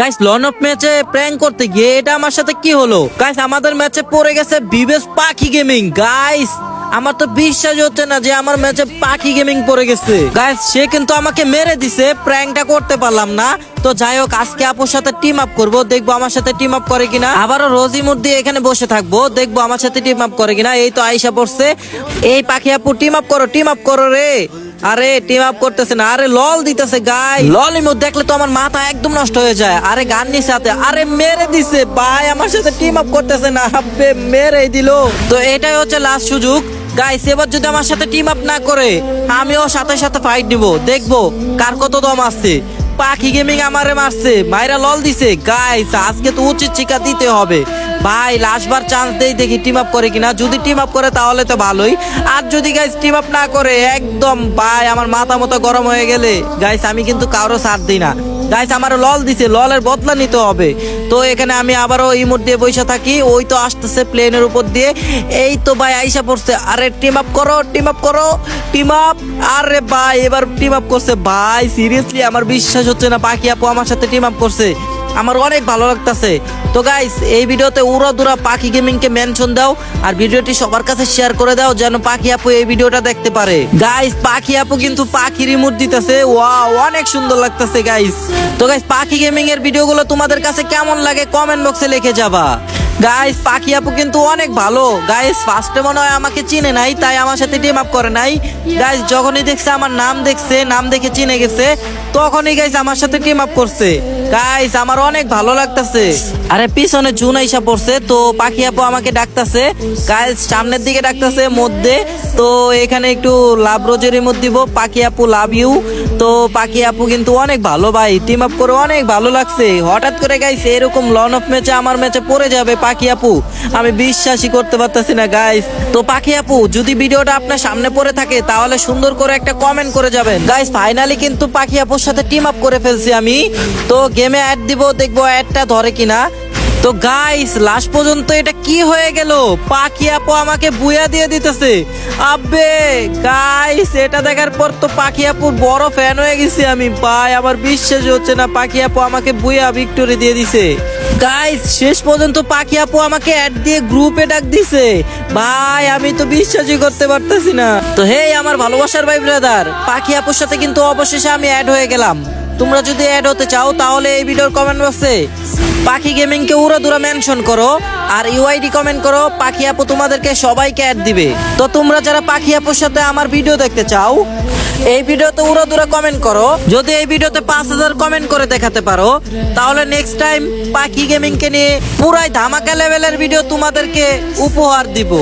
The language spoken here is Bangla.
গাইস লন অফ ম্যাচে প্র্যাঙ্ক করতে গিয়ে এটা আমার সাথে কি হলো? গাইস আমাদের ম্যাচে পড়ে গেছে বিবেশ পাখি গেমিং গাইস আমার তো বিশ্বাস হচ্ছে না যে আমার ম্যাচে পাখি গেমিং পড়ে গেছে। গাইস সে কিন্তু আমাকে মেরে দিছে প্র্যাঙ্কটা করতে পারলাম না। তো যাই হোক, আজকে আপুর সাথে টিম আপ করব, দেখব আমার সাথে টিম আপ করে কিনা। আবারও রোজি মুর দিয়ে এখানে বসে থাকব, দেখব আমার সাথে টিম আপ করে কিনা। এই তো আইসা পড়ছে। এই পাখি আপু টিম আপ করো টিম আপ করো রে। আরে টিম আপ করতেছে না। আরে লল দিতেছে গাই লল ইমো দেখলে তো আমার মাথা একদম নষ্ট হয়ে যায়। আরে গান গান্নির সাথে আরে মেরে দিছে। ভাই আমার সাথে টিম আপ করতেছে না। আব্বে মেরে দিল। তো এটাই হচ্ছে লাস্ট সুযোগ। গাইস এবার যদি আমার সাথে টিম আপ না করে আমিও সাথে সাথে ফাইট নিব দেখব কার কত দম আছে। পাখি গেমিং আমারে মারছে। মাইরা লল দিছে। গাইস আজকে তো উচিত শিক্ষা দিতে হবে। ভাই লাস্টবার চান্স দেই দেখি টিম আপ করে কিনা। যদি টিম আপ করে তাহলে তো ভালোই। আর যদি গাইস টিম আপ না করে, একদম ভাই, আমার মাথা মতো গরম হয়ে গেলে গাইস আমি কিন্তু কারও সাথ দিই না। গাইস আমার লল দিছে, ললের বদলা নিতে হবে। তো এখানে আমি আবারও ইমোট দিয়ে বসে থাকি। ওই তো আসতেছে প্লেনের উপর দিয়ে। এই তো ভাই, আইসা পড়ছে। আরে টিম আপ করো টিম আপ করো। টিম আপ আরে ভাই, এবার টিম আপ করছে। ভাই সিরিয়াসলি আমার বিশ্বাস হচ্ছে না, পাখি আপু আমার সাথে টিম আপ করছে। আমার অনেক ভালো লাগতেছে। তো গাইস এই ভিডিওতে উড়া দুরা পাখি গেমিং কে মেনশন দাও আর ভিডিওটি সবার কাছে শেয়ার করে দাও যেন পাখি আপু এই ভিডিওটা দেখতে পারে। গাইস পাখি আপু কিন্তু পাখি রিমোট দিতেছে। ওয়াও অনেক সুন্দর লাগতেছে গাইস তো গাইস পাখি গেমিং এর ভিডিওগুলো তোমাদের কাছে কেমন লাগে কমেন্ট বক্সে লিখে যাবা। গাইস পাখি আপু কিন্তু অনেক ভালো। গাইস ফার্স্টে মনে হয় আমাকে চিনে নাই, তাই আমার সাথে টিম আপ করে নাই। গাইস যখনই দেখছে আমার নাম দেখছে, নাম দেখে চিনে গেছে, তখনই গাইস আমার সাথে টিম আপ করছে। গাইস আমার অনেক ভালো লাগতাছে। আরে পিছনে জুন আইসা পড়ছে, তো পাখি আপু আমাকে ডাকতাছে। গাইস সামনের দিকে ডাকতাছে, মধ্যে। তো এখানে একটু লাভ রোজের মধ্যে দিব। পাখি আপু লাভ ইউ তো পাখি আপু কিন্তু অনেক ভালো ভাই। টিম আপ করে অনেক ভালো লাগছে। হঠাৎ করে গাইস এরকম লন অফ ম্যাচে আমার ম্যাচে পড়ে যাবে পাখি আপু। আমি বিশ্বাসই করতে পারতাছি না গাইস তো পাখি আপু, যদি ভিডিওটা আপনার সামনে পড়ে থাকে, তাহলে সুন্দর করে একটা কমেন্ট করে যাবেন। গাইস ফাইনালি কিন্তু পাখি আপুর সাথে টিম আপ করে ফেলছি আমি। তো গেমে অ্যাড দিব, দেখব অ্যাডটা ধরে কিনা। তো গাইস লাস্ট পর্যন্ত এটা কি হয়ে গেল? পাখি আপু আমাকে বুয়া দিয়ে দিতেছে। আব্বে গাইস এটা দেখার পর তো পাখি আপুর বড় ফ্যান হয়ে গেছি আমি। ভাই, আমার বিশ্বাস হচ্ছে না, পাখি আপু আমাকে বুয়া ভিক্টোরি দিয়ে দিছে। গাইস শেষ পর্যন্ত পাখি আপু আমাকে অ্যাড দিয়ে গ্রুপে ডাক দিছে। ভাই, আমি তো বিশ্বাসই করতে পারতেছি না। তো হে আমার ভালোবাসার ভাই ব্রাদার পাখি আপুর সাথে কিন্তু অবশেষে আমি অ্যাড হয়ে গেলাম। তোমরা যদি অ্যাড হতে চাও, তাহলে এই ভিডিওর কমেন্ট বক্সে পাখি গেমিং কে উড়া দুরা মেনশন করো, আর ইউআইডি কমেন্ট করো, পাখি আপু তোমাদেরকে সবাইকে অ্যাড দিবে। তো তোমরা যারা পাখি আপুর সাথে আমার ভিডিও দেখতে চাও, এই ভিডিওতে উড়া দুরা কমেন্ট করো। যদি এই ভিডিওতে পাঁচ হাজার কমেন্ট করে দেখাতে পারো, তাহলে নেক্সট টাইম পাখি গেমিং কে নিয়ে পুরাই ধামাকা লেভেলের ভিডিও তোমাদেরকে উপহার দিব।